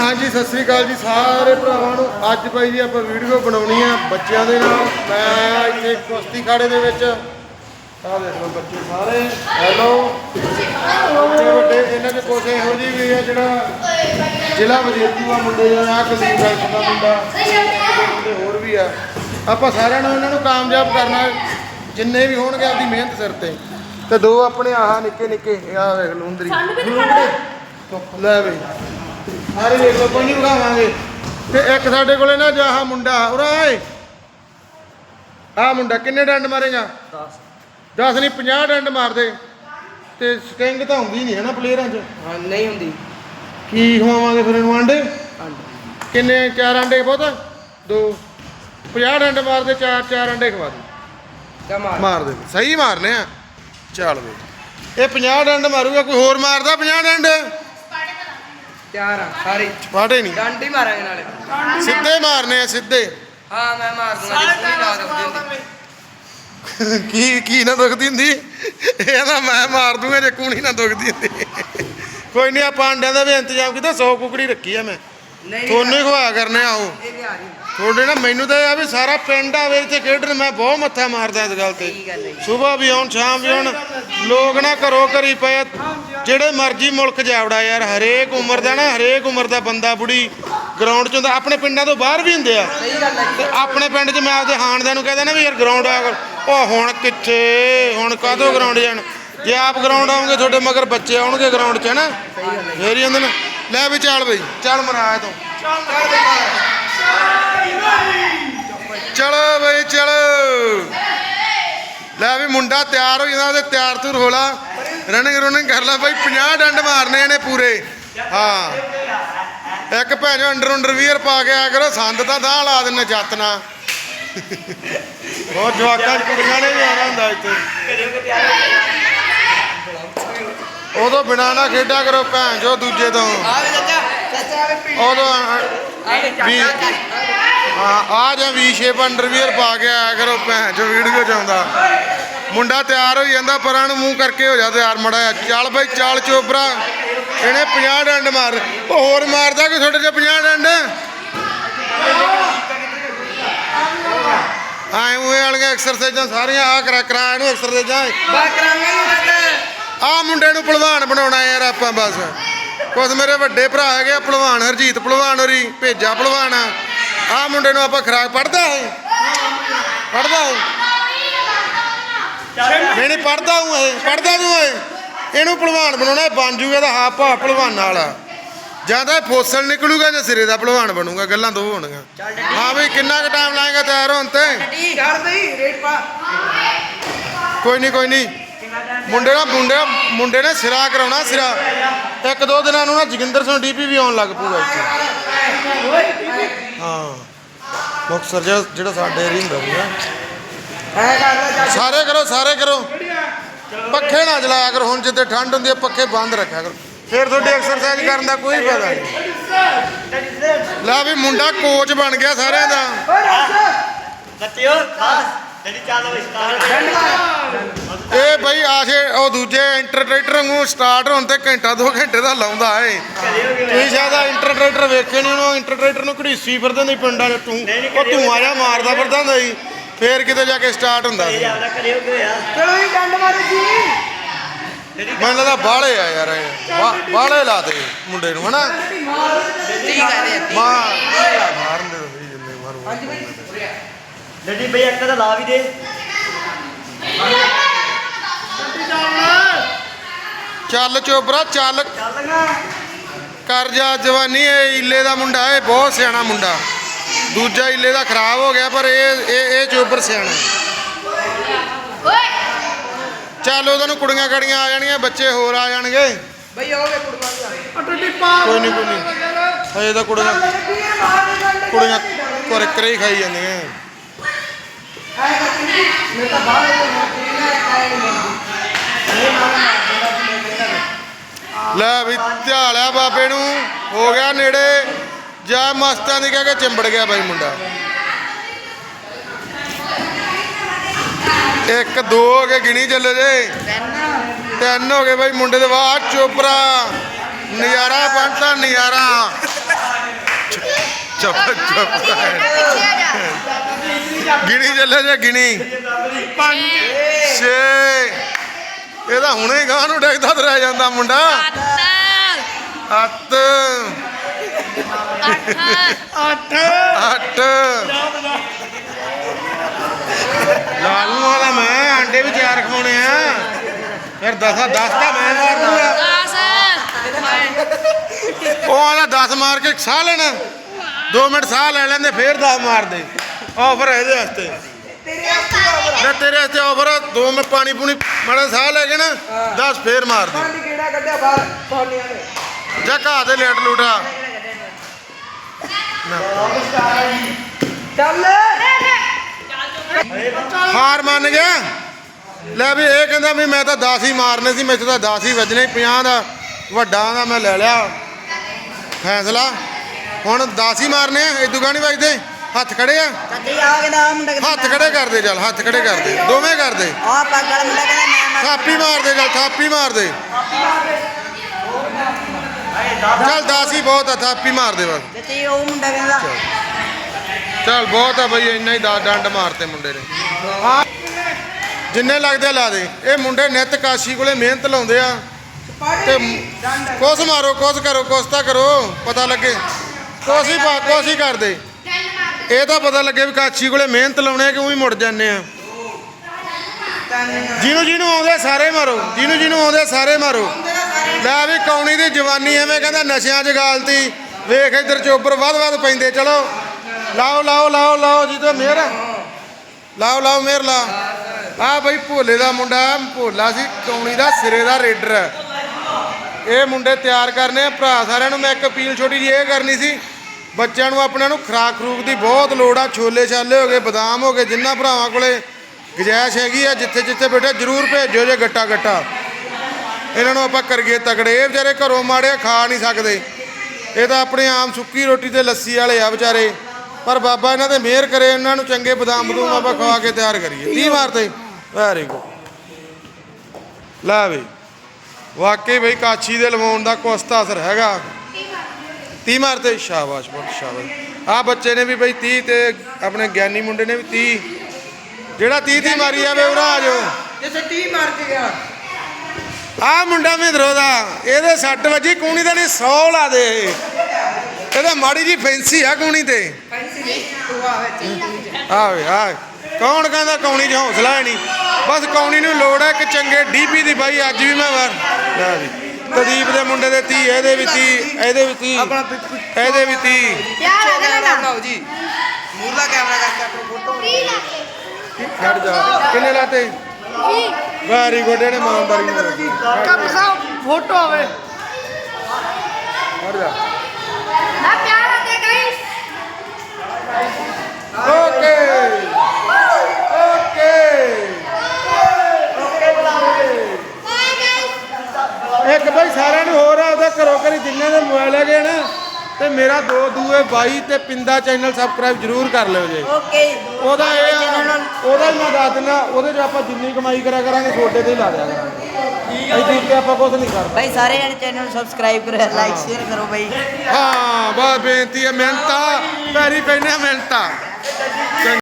ਹਾਂਜੀ ਸਤਿ ਸ੍ਰੀ ਅਕਾਲ ਜੀ ਸਾਰੇ ਭਰਾਵਾਂ ਨੂੰ। ਅੱਜ ਭਾਈ ਜੀ ਆਪਾਂ ਵੀਡੀਓ ਬਣਾਉਣੀ ਆ ਬੱਚਿਆਂ ਦੇ ਨਾਲ। ਮੈਂ ਆਇਆ ਇੱਥੇ ਕੁਸ਼ਤੀ ਖਾੜੇ ਦੇ ਵਿੱਚ। ਆਹ ਦੇਖ ਲਓ ਬੱਚੇ ਸਾਰੇ। ਹੈਲੋ ਬੱਚੇ ਵੱਡੇ ਇਹਨਾਂ ਦੇ ਕੁਛ ਇਹੋ ਜਿਹੀ ਵੀ ਆ ਜਿਹੜਾ ਜ਼ਿਲ੍ਹਾ ਵਜੇਤੂਆ ਮੁੰਡੇ ਆ ਕੁਲਦੀਪ ਬੈਂਕ ਦਾ ਮੁੰਡਾ। ਤੇ ਹੋਰ ਵੀ ਆ। ਆਪਾਂ ਸਾਰਿਆਂ ਨੂੰ ਇਹਨਾਂ ਨੂੰ ਕਾਮਯਾਬ ਕਰਨਾ ਜਿੰਨੇ ਵੀ ਹੋਣਗੇ ਆਪਦੀ ਮਿਹਨਤ ਸਿਰ ਤੇ। ਤੇ ਦੋ ਆਪਣੇ ਆਹ ਨਿੱਕੇ ਨਿੱਕੇ ਆਹ ਵੇਖ ਲਓ ਉਂਦਰੀ ਸਾਨੂੰ ਵੀ ਦਿਖਾ ਲੈ ਬਈ ਸਾਰੇ ਵੇਖ ਕੋਈ ਨਹੀਂ ਵਿਖਾਵਾਂਗੇ ਤੇ ਇੱਕ ਸਾਡੇ ਕੋਲੇ ਨਾ ਜਾਹਾ ਮੁੰਡਾ ਉਰਾ ਓਏ। ਆ ਮੁੰਡਾ ਕਿੰਨੇ ਡੰਡ ਮਾਰੇਗਾ? 10 10 ਨਹੀਂ 50 ਡੰਡ ਮਾਰਦੇ। ਤੇ ਸਟਿੰਗ ਤਾਂ ਹੁੰਦੀ ਨਹੀਂ ਹੈ ਨਾ ਪਲੇਅਰਾਂ 'ਚ? ਹਾਂ ਨਹੀਂ ਹੁੰਦੀ। ਕੀ ਖਵਾਵਾਂਗੇ ਫਿਰ ਇਹਨੂੰ ਹਾਂਜੀ ਕਿੰਨੇ ਚਾਰ ਆਂਡੇ ਬਹੁਤ ਦੋ। 50 ਡੰਡ ਮਾਰਦੇ ਚਾਰ ਚਾਰ ਆਂਡੇ ਖਵਾ ਦੇ। ਮਾਰ ਦੇ। ਸਹੀ ਮਾਰਨੇ ਆ। ਚੱਲ ਵੇ ਇਹ 50 ਡੰਡ ਮਾਰੂਗਾ ਕੋਈ ਹੋਰ ਮਾਰਦਾ 50 ਡੰਡ? ਤਿਆਰ ਆ ਸਾਰੇ। ਨਹੀਂ। ਡੰਡੀ ਮਾਰਾਂਗੇ ਨਾਲੇ। ਸਿੱਧੇ ਮਾਰਨੇ ਆ ਸਿੱਧੇ। ਹਾਂ ਮੈਂ ਮਾਰ ਦੂੰਗਾ ਜੀ ਪੂਰੀ ਲਾ ਦੂੰਗੀ ਕੀ ਕੀ ਨਾ ਦੁਖਦੀ ਹੁੰਦੀ? ਇਹ ਤਾਂ ਮੈਂ ਮਾਰ ਦੂੰਗਾ ਜੇ ਕੂਣੀ ਨਾ ਦੁਖਦੀ ਹੁੰਦੀ। ਕੋਈ ਨਹੀਂ ਆਪਾਂ ਅੰਡਿਆਂ ਦਾ ਵੀ ਇੰਤਜ਼ਾਮ ਕੀਤਾ 100 ਕੁਕੜੀ ਰੱਖੀ ਆ ਮੈਂ। ਨਹੀਂ ਤੁਹਾਨੂੰ ਹੀ ਖਵਾ ਕਰਨੇ ਆਓ ਇਹ ਵੀ ਆ ਰਹੀ। ਤੁਹਾਡੇ ਨਾ ਮੈਨੂੰ ਤਾਂ ਇਹ ਆ ਵੀ ਸਾਰਾ ਪਿੰਡ ਆਵੇ ਇੱਥੇ ਖੇਡਣ ਮੈਂ ਬਹੁਤ ਮੱਥਾ ਮਾਰਦਾ ਇਸ ਗੱਲ ਤੇ। ਸਹੀ ਗੱਲ ਹੈ ਜੀ। ਸਵੇਰ ਵੀ ਆਉਣ ਸ਼ਾਮ ਵੀ ਆਉਣ ਲੋਕ ਨਾ ਘਰੋਂ ਘਰੀ ਪਏ। ਜਿਹੜੇ ਮਰਜ਼ੀ ਮੁਲਕ ਜਾਵੜਾ ਯਾਰ ਹਰੇਕ ਉਮਰ ਦਾ ਨਾ ਹਰੇਕ ਉਮਰ ਦਾ ਬੰਦਾ ਬੁੜੀ ਗਰਾਊਂਡ 'ਚ ਹੁੰਦਾ। ਆਪਣੇ ਪਿੰਡਾਂ ਤੋਂ ਬਾਹਰ ਵੀ ਹੁੰਦੇ ਆ। ਹੈ ਤੇ ਆਪਣੇ ਪਿੰਡ 'ਚ ਮੈਂ ਆਪਦੇ ਹਾਣਦਿਆਂ ਨੂੰ ਕਹਿੰਦਾ ਨਾ ਵੀ ਯਾਰ ਗਰਾਊਂਡ ਆ ਕਰ। ਉਹ ਹੁਣ ਕਿੱਥੇ? ਹੁਣ ਕਾਹਦੋਂ ਗਰਾਊਂਡ ਜਾਣ? ਜੇ ਆਪ ਗਰਾਊਂਡ ਆਉਂਗੇ ਤੁਹਾਡੇ ਮਗਰ ਬੱਚੇ ਆਉਣਗੇ ਗਰਾਊਂਡ 'ਚ ਨਾ ਫੇਰ ਹੀ ਹੁੰਦੇ ਨੇ। ਲੈ ਵੀ ਚੱਲ ਬਈ। ਚੱਲ ਮਰਾ ਤੂੰ। ਚਲੋ ਬਈ ਚਲੋ। ਲੈ ਵੀ ਮੁੰਡਾ ਤਿਆਰ ਹੋ ਜਾਂਦਾ ਉਹਦੇ ਤਿਆਰ ਤੁਰ ਹੋਲਾ ਰਨਿੰਗ ਰਨਿੰਗ ਕਰ ਲੈ ਬਈ 50 ਡੰਡ ਮਾਰਨੇ ਨੇ ਪੂਰੇ। ਹਾਂ। ਇੱਕ ਭੈਣੋ ਅੰਡਰ ਅੰਡਰ ਵੀਅਰ ਪਾ ਕੇ ਆਇਆ ਕਰੋ ਸੰਦ ਤਾਂ ਦਾਹ ਲਾ ਦਿੰਨੇ ਜਾਤਨਾ। ਬਹੁਤ ਜਵਾਕਾਂ ਚ ਕੁੜੀਆਂ ਨੇ ਵੀ ਆਉਣਾ ਹੁੰਦਾ ਇੱਥੇ। ਉਦੋਂ ਬਿਨਾ ਨਾ ਖੇਡਿਆ ਕਰੋ ਭੈਣ ਜੋ ਦੂਜੇ ਤੋਂ। ਆ ਵੀ ਚਾਚਾ ਚਾਚਾ ਆ ਵੀ ਪੀ ਉਦੋਂ ਆ ਵੀ ਵੀ- ਚਾਚਾ ਹਾਂ, ਆ ਜਾਂ ਵੀ ਸ਼ੇਪ ਅੰਡਰਵੀਅਰ ਪਾ ਕੇ ਆਇਆ ਕਰੋ ਭੈਣ ਜੋ ਵੀਡੀਓ ਚ ਆਉਂਦਾ ਮੁੰਡਾ ਤਿਆਰ ਹੋ ਜਾਂਦਾ, ਪਰਾਂ ਨੂੰ ਮੂੰਹ ਕਰਕੇ ਹੋ ਜਾ ਤਿਆਰ ਮੜਾ ਚੱਲ ਬਈ, ਚੱਲ ਚੋਬਰਾ, ਇਹਨੇ 50 ਡੰਡ ਮਾਰ। ਉਹ ਹੋਰ ਮਾਰਦਾ ਕੋਈ ਤੁਹਾਡੇ ਚ 50 ਡੰਡ। ਆਏ ਉਹ ਵਾਲੀਆਂ ਐਕਸਰਸਾਈਜ਼ਾਂ ਸਾਰੀਆਂ ਆ ਕਰਾ ਕਰਾ ਇਹਨੂੰ ਐਕਸਰਸਾਈਜ਼ਾਂ ਆ ਮੁੰਡੇ ਨੂੰ ਪਹਿਲਵਾਨ ਬਣਾਉਣਾ ਯਾਰ ਆਪਾਂ ਬਸ। ਕੁਝ ਮੇਰੇ ਵੱਡੇ ਭਰਾ ਹੈਗੇ ਆ, ਪਹਿਲਵਾਨ ਹਰਜੀਤ ਪਹਿਲਵਾਨ ਹੋਰੀ, ਭੇਜਾ ਪਹਿਲਵਾਨ। ਆ ਆਹ ਮੁੰਡੇ ਨੂੰ ਆਪਾਂ ਖਰਾਕ ਪੜਦਾ ਹੈ? ਪੜਦਾ ਹੈ? ਨਹੀਂ ਨਹੀਂ ਪੜਦਾ ਹੂੰ ਇਹ ਪੜਦਾ ਤੂੰ ਇਹ? ਇਹਨੂੰ ਪਹਿਲਵਾਨ ਬਣਾਉਣਾ ਬਣ ਜੂਗਾ ਤਾਂ ਹਾਪ ਆ ਪਹਿਲਵਾਨਾਂ ਵਾਲਾ ਜਾਂ ਤਾਂ ਫੋਸਲ ਨਿਕਲੂਗਾ ਜਾਂ ਸਿਰੇ ਦਾ ਪਹਿਲਵਾਨ ਬਣੂਗਾ ਗੱਲਾਂ ਦੋ ਹੋਣਗੀਆਂ। ਹਾਂ ਬਈ ਕਿੰਨਾ ਕੁ ਟਾਈਮ ਲਾਏਗਾ ਤਿਆਰ ਹੋਣ ਤੇ? ਕੋਈ ਨਹੀਂ ਕੋਈ ਨਹੀਂ। ਮੁੰਡੇ ਦਾ ਮੁੰਡੇ ਮੁੰਡੇ ਨੇ ਸਿਰਾ ਕਰਾਉਣਾ ਸਿਰਾ। ਇੱਕ ਦੋ ਦਿਨਾਂ ਨੂੰ ਨਾ ਜੋਗਿੰਦਰ ਸਿੰਘ ਡੀਪੀ ਵੀ ਆਉਣ ਲੱਗ ਪੂਗਾ ਇੱਥੇ। ਹਾਂ। ਮੁਕਤਸਰ ਜਿਹੜਾ ਜਿਹੜਾ ਸਾਡੇ ਏਰੀਆ ਹੁੰਦਾ ਸੀਗਾ। ਐ ਕਰ ਸਾਰੇ ਕਰੋ ਸਾਰੇ ਕਰੋ। ਪੱਖੇ ਨਾ ਚਲਾਇਆ ਕਰੋ ਹੁਣ ਜਿੱਥੇ ਠੰਡ ਹੁੰਦੀ ਹੈ ਪੱਖੇ ਬੰਦ ਰੱਖਿਆ ਕਰੋ। ਫਿਰ ਤੁਹਾਡੀ ਐਕਸਰਸਾਈਜ਼ ਕਰਨ ਦਾ ਕੋਈ ਫਾਇਦਾ ਨਹੀਂ। ਲੈ ਵੀ ਮੁੰਡਾ ਕੋਚ ਬਣ ਗਿਆ ਸਾਰਿਆਂ ਦਾ। ਬੱਚਿਓ ਖਾਸ। ਇਹ ਬਈ ਆਸ਼ੇ ਉਹ ਦੂਜੇ ਇੰਟਰਟ੍ਰੇਟਰ ਨੂੰ ਸਟਾਰਟ ਹੋਣ ਤੇ ਘੰਟਾ ਦੋ ਘੰਟੇ ਦਾ ਲਾਉਂਦਾ ਏ। ਤੁਸੀਂ ਸ਼ਾਇਦ ਆ ਇੰਟਰਟ੍ਰੇਟਰ ਵੇਖੇ ਨਹੀਂ ਉਹਨੂੰ ਇੰਟਰਟ੍ਰੇਟਰ ਨੂੰ ਘੜੀਸੀ ਫਿਰਦੇ ਨੇ ਪਿੰਡਾਂ 'ਚ। ਤੂੰ ਉਹ ਧੂਆਂ ਜਿਹਾ ਮਾਰਦਾ ਫਿਰਦਾ ਹੁੰਦਾ ਸੀ ਫੇਰ ਕਿਤੇ ਜਾ ਕੇ ਸਟਾਰਟ ਹੁੰਦਾ ਸੀ। ਆ ਚਲੋ ਜੀ ਡੰਡ ਮਾਰੋ ਜੀ। ਮੈਨੂੰ ਲੱਗਦਾ ਬਾਹਲੇ ਆ ਯਾਰ ਇਹ। ਬਾ- ਬਾਹਲੇ ਲਾਤੇ ਮੁੰਡੇ ਨੂੰ ਹਨਾ? ਠੀਕ ਹੈ ਜੀ ਮਾਰ। ਮਾਰਨ ਦੇ ਸਹੀ ਜਿੰਨੇ ਮਾਰੂ। ਹਾਂਜੀ ਬਈ ਡੱਡੀ ਬਈ ਇੱਕ ਤਾਂ ਲਾ ਵੀ ਦੇ। ਚੱਲ ਚੋਬਰਾ ਚੱਲ। ਚੱਲਗਾ ਕਰ ਜਾ ਜਵਾਨੀ ਇਹ ਇਲੇ ਦਾ ਮੁੰਡਾ ਇਹ ਬਹੁਤ ਸਿਆਣਾ ਮੁੰਡਾ। ਦੂਜਾ ਇਲੇ ਦਾ ਖਰਾਬ ਹੋ ਗਿਆ ਪਰ ਇਹ ਇਹ ਇਹ ਚੋਬਰ ਸਿਆਣਾ। ਚੱਲ ਉਹਦਾਂ ਨੂੰ ਕੁੜੀਆਂ ਕੜੀਆਂ ਆ ਜਾਣਗੀਆਂ ਬੱਚੇ ਹੋਰ ਆ ਜਾਣਗੇ। ਬਈ ਕੋਈ ਨਹੀਂ ਕੋਈ ਨਹੀਂ ਹਜੇ ਤਾਂ ਕੁੜੀਆਂ ਕੁੜੀਆਂ ਕੋਰੇ ਕਰੇ ਖਾਈ ਜਾਂਦੀਆਂ। ਐ ਕਰ ਮੈਂ ਤਾਂ ਬਾਹਰ ਤੋਂ ਮੋਟੀ ਨਾ ਆਏ ਨਹੀਂ ਲੈ ਵੀ ਧਿਆਲਿਆ ਬਾਬੇ ਨੂੰ। ਹੋ ਗਿਆ ਨੇੜੇ। ਜਾ ਮਸਤਾਂ ਦੀ ਕਹਿ ਕੇ ਚਿੰਬੜ ਗਿਆ ਬਾਈ ਮੁੰਡਾ। ਇੱਕ, ਦੋ ਹੋ ਕੇ ਗਿਣੀ ਚੱਲੇ ਜੇ। ਤਿੰਨ ਹੋ ਗਏ ਬਾਈ ਮੁੰਡੇ ਦੇ ਬਾਅਦ। ਚੋਪਰਾ ਨਜ਼ਾਰਾ ਬਣਦਾ, ਨਜ਼ਾਰਾ। ਚੁੱਪ ਚੁੱਪ। ਗਿਣੀ ਚੱਲੇ ਜੇ ਗਿਣੀ। ਪੰਜ ਛੇ। ਇਹਦਾ ਹੁਣੇ ਗਾਂ ਨੂੰ ਡਿੱਗਦਾ ਤੇ ਰਹਿ ਜਾਂਦਾ ਮੁੰਡਾ। ਅੱਤ ਅੱਤ ਅੱਠ। ਅੱਠ। ਅੱਠ। ਲਾਲੂ ਵਾਲਾ ਮੈਂ ਆਂਡੇ ਵੀ ਤਿਆਰ ਖਵਾਉਣੇ ਆ। ਫਿਰ ਦਸਾਂ ਦਸ ਤਾਂ ਮੈਂ ਮਾਰ ਦੂੰਗਾ ਉਹ ਆਲਾ 10 ਮਾਰ ਕੇ ਸਾਹ ਲੈਣਾ। 2 ਮਿੰਟ ਸਾਹ ਲੈ ਲੈਂਦੇ ਫੇਰ 10 ਮਾਰਦੇ। ਆਫਰ ਹੈ ਇਹਦੇ ਵਾਸਤੇ। ਲੈ ਤੇਰੇ ਵਾਸਤੇ ਆਫਰ ਆ 2 ਮਿੰਟ ਪਾਣੀ ਪੂਣੀ ਮਾੜਾ ਸਾਹ ਲੈ ਕੇ ਨਾ 10 ਫੇਰ ਮਾਰ ਦੇ ਪੰਜ ਕਿਹੜਾ ਕੱਢਿਆ ਬਾਹਰ ਪੌਣੀਆਂ ਨੇ ਜਾ ਘਾ ਦੇ ਲੇਟ ਲੂਟਾ। ਚੱਲ। ਹਾਰ ਮੰਨ ਗਿਆ। ਲੈ ਵੀ ਇਹ ਕਹਿੰਦਾ ਵੀ ਮੈਂ ਤਾਂ 10 ਹੀ ਮਾਰਨੇ ਸੀ ਮੈਥੋਂ ਤਾਂ 10 ਹੀ ਵੱਜਣੇ 50 ਦਾ। ਵੱਡਾ ਦਾ ਮੈਂ ਲੈ ਲਿਆ। ਫੈਸਲਾ। ਹੁਣ 10 ਹੀ ਮਾਰਨੇ ਆ ਇਦੂ ਗਾਣੀ ਵੱਜਦੇ? ਹੱਥ ਖੜੇ ਆ। ਮੁੰਡਾ ਹੱਥ ਖੜੇ ਕਰਦੇ ਚੱਲ ਹੱਥ ਖੜੇ ਕਰਦੇ ਦੋਵੇਂ ਕਰਦੇ ਆ ਪੱਗ ਵਾਲਾ ਮੁੰਡਾ ਕਹਿੰਦਾ ਮੈਂ ਥਾਪੀ ਮਾਰਦੇ ਚੱਲ ਥਾਪੀ ਮਾਰਦੇ ਚੱਲ 10 ਹੀ ਬਹੁਤ ਆ ਥਾਪੀ ਮਾਰਦੇ ਬਸ। ਚਾਚੀ ਉਹ ਮੁੰਡਾ ਕਹਿੰਦਾ ਚੱਲ। ਬਹੁਤ ਆ ਬਈ ਇੰਨਾ ਹੀ ਡੰਡ ਮਾਰਤੇ ਮੁੰਡੇ ਨੇ। ਜਿੰਨੇ ਲੱਗਦੇ ਆ ਲਾ ਦੇ। ਇਹ ਮੁੰਡੇ ਨਿਤ ਕਾਸ਼ੀ ਕੋਲੇ ਮਿਹਨਤ ਲਾਉਂਦੇ ਆ। ਤੇ ਕੁਛ ਮਾਰੋ, ਕੁਛ ਕਰੋ, ਕੁਛ ਤਾਂ ਕਰੋ, ਪਤਾ ਲੱਗੇ। ਕੁਛ ਹੀ ਪਾ ਕੁਛ ਹੀ ਕਰਦੇ। ਇਹ ਤਾਂ ਪਤਾ ਲੱਗੇ ਵੀ ਕਾਸ਼ੀ ਕੋਲੇ ਮਿਹਨਤ ਲਾਉਣੇ ਆ ਕਿ ਉਹੀ ਮੁੜ ਜਾਂਦੇ ਆ। ਜਿਹਨੂੰ ਜਿਹਨੂੰ ਆਉਂਦੇ ਸਾਰੇ ਮਾਰੋ। ਜਿਹਨੂੰ ਜਿਹਨੂੰ ਆਉਂਦੇ ਸਾਰੇ ਮਾਰੋ। ਲੈ ਵੀ ਕੌਣੀ ਦੀ ਜਵਾਨੀ ਐਵੇਂ ਕਹਿੰਦਾ ਨਸ਼ਿਆਂ 'ਚ ਗਾਲਤੀ। ਵੇਖ ਇੱਧਰ ਚੋਬਰ ਵੱਧ ਵੱਧ ਪੈਂਦੇ, ਚਲੋ। ਲਾਓ ਲਾਓ ਲਾਓ ਲਾਓ ਜੀ ਤੋਂ ਮਿਹਰ। ਲਾਓ ਲਾਓ ਮਿਹਰ ਲਾ। ਆ ਬਈ ਭੋਲੇ ਦਾ ਮੁੰਡਾ, ਭੋਲਾ ਸੀ, ਕੌਣੀ ਦਾ ਸਿਰੇ ਦਾ ਰੇਡਰ। ਹੈ। ਇਹ ਮੁੰਡੇ ਤਿਆਰ ਕਰਨੇ ਆ ਭਰਾ ਸਾਰਿਆਂ ਨੂੰ ਮੈਂ ਇੱਕ ਅਪੀਲ ਛੋਟੀ ਜੀ ਇਹ ਕਰਨੀ ਸੀ ਬੱਚਿਆਂ ਨੂੰ ਆਪਣਿਆਂ ਨੂੰ ਖਰਾਕ ਖਰੂਕ ਦੀ ਬਹੁਤ ਲੋੜ ਆ ਛੋਲੇ ਛਾਲੇ ਹੋ ਗਏ ਬਦਾਮ ਹੋ ਗਏ ਜਿੰਨਾ ਭਰਾਵਾਂ ਕੋਲੇ ਗੁੰਜਾਇਸ਼ ਹੈਗੀ ਆ ਜਿੱਥੇ ਜਿੱਥੇ ਬੈਠੇ ਜਰੂਰ ਭੇਜੋ ਜੇ ਗੱਟਾ ਗੱਟਾ। ਇਹਨਾਂ ਨੂੰ ਆਪਾਂ ਕਰਗੇ ਤਕੜੇ ਇਹ ਵਿਚਾਰੇ ਘਰੋਂ ਮਾੜੇ ਖਾ ਨਹੀਂ ਸਕਦੇ। ਇਹ ਤਾਂ ਆਪਣੇ ਆਮ ਸੁੱਕੀ ਰੋਟੀ ਤੇ ਲੱਸੀ ਵਾਲੇ ਆ ਵਿਚਾਰੇ। ਪਰ ਬਾਬਾ ਇਹਨਾਂ ਤੇ ਮਿਹਰ ਕਰੇ ਇਹਨਾਂ ਨੂੰ ਚੰਗੇ ਬਦਾਮ ਬਦੂਮ ਆਪਾਂ ਖਵਾ ਕੇ ਤਿਆਰ ਕਰੀਏ। 30 ਮਾਰਤੇ ਵੈਰੀ ਗੁੱਡ ਲੈ ਬਈ ਵਾਕਈ ਬਈ ਕਾਛੀ ਦੇ ਲਵਾਉਣ ਦਾ ਕੁਛ ਤਾਂ ਅਸਰ ਹੈਗਾ। 30 ਮਾਰਤੇ ਸ਼ਾਬਾਸ਼ ਬਹੁਤ ਸ਼ਾਬਾਸ਼। ਆ ਬੱਚੇ ਨੇ ਵੀ ਬਈ 30 ਤੇ ਆਪਣੇ ਗਿਆਨੀ ਮੁੰਡੇ ਨੇ ਵੀ 30 ਜਿਹੜਾ 30 30 ਮਾਰੀ ਜਾਵੇ ਉਰਾ ਆ ਜਾਓ। ਜਿੱਥੇ ਟੀ ਮਾਰ ਕੇ ਗਿਆ। ਆ ਮੁੰਡਾ ਮਹਿੰਦਰੋ ਦਾ ਇਹਦੇ ਸੱਟ ਵੱਜੀ ਕੂਣੀ ਦਾ ਨਹੀਂ 100 ਲਾ ਦੇ। ਇਹਦੇ ਮਾੜੀ ਜੀ ਫੈਂਸੀ ਆ ਕੂਣੀ ਤੇ। ਪੈਂਸੀ ਨਹੀਂ ਤੂੰ ਆ ਆਵੇ ਆ ਕੌਣ ਕਹਿੰਦਾ ਕੌਣੀ 'ਚ ਹੌਸਲਾ ਹੈ ਨਹੀਂ? ਬਸ ਕੌਣੀ ਨੂੰ ਲੋੜ ਹੈ ਕਿ ਚੰਗੇ ਡੀਪੀ ਦੀ ਬਾਈ ਅੱਜ ਵੀ ਮੈਂ ਵਾਰ ਲੈ ਜੀ ਕੁਲਦੀਪ ਦੇ ਮੁੰਡੇ ਦੇ 30 ਇਹਦੇ ਵੀ 30 ਇਹਦੇ ਵੀ 30 ਆਪਣਾ ਪਿੱਛ- ਪਿੱਛ- ਇਹਦੇ ਵੀ 30 ਯਾਰ ਅਗਲਾ ਨਾ ਬਣਾਓ ਜੀ। ਮੂਰਲਾ ਕੈਮਰਾ ਕਰਕੇ ਆਪਣੀ ਫੋਟੋ ਛੱਡ ਜਾ। ਕਿੰਨੇ ਲਾਤੇ? ਵੈਰੀ ਗੁੱਡ ਇਹਨੇ ਇਮਾਨਦਾਰੀ ਨਾਲ ਕੀਤੀ। ਕੰਮ ਸਾਹਿਬ ਫੋਟੋ ਆਵੇ। ਛੱਡ ਜਾ। ਨਾ ਪਿਆਰ ਆਤੇ guys okay okay bye guys ਇੱਕ ਬਈ ਸਾਰਿਆਂ ਨੂੰ ਹੋਰ ਆ ਉਹਦਾ ਘਰੋਂ ਘਰੀ ਜਿੰਨੇ ਦੇ ਮੋਬਾਈਲ ਹੈਗੇ ਨਾ ਤੇ ਮੇਰਾ ਦੂਏ ਬਾਈ ਤੇ ਪਿੰਦਾ ਚੈਨਲ ਸਬਸਕ੍ਰਾਈਬ ਜਰੂਰ ਕਰ ਲਿਓ ਜੇ। ਓਕੇ ਉਹਦਾ ਇਹ ਆ, ਉਹਦਾ ਹੀ ਮੈਂ ਦੱਸ ਦਿੰਦਾ ਉਹਦੇ 'ਚ ਆਪਾਂ ਜਿੰਨੀ ਕਮਾਈ ਕਰਿਆ ਕਰਾਂਗੇ ਛੋਟੇ ਤੇ ਹੀ ਲਾ ਦਿਆ ਕਰਾਂਗੇ। ਐਡੀ ਤੇ ਆਪਾਂ ਕੁਝ ਨਹੀਂ ਕਰਦੇ। ਭਾਈ ਸਾਰੇ ਜਣੇ ਚੈਨਲ ਨੂੰ ਸਬਸਕ੍ਰਾਈਬ ਕਰੋ ਲਾਈਕ ਸ਼ੇਅਰ ਕਰੋ ਭਾਈ ਹਾਂ ਬਸ ਬੇਨਤੀ ਹੈ ਮਿਹਨਤਾਂ ਪੈਰੀ ਪੈਣੇ ਮਿਹਨਤਾਂ।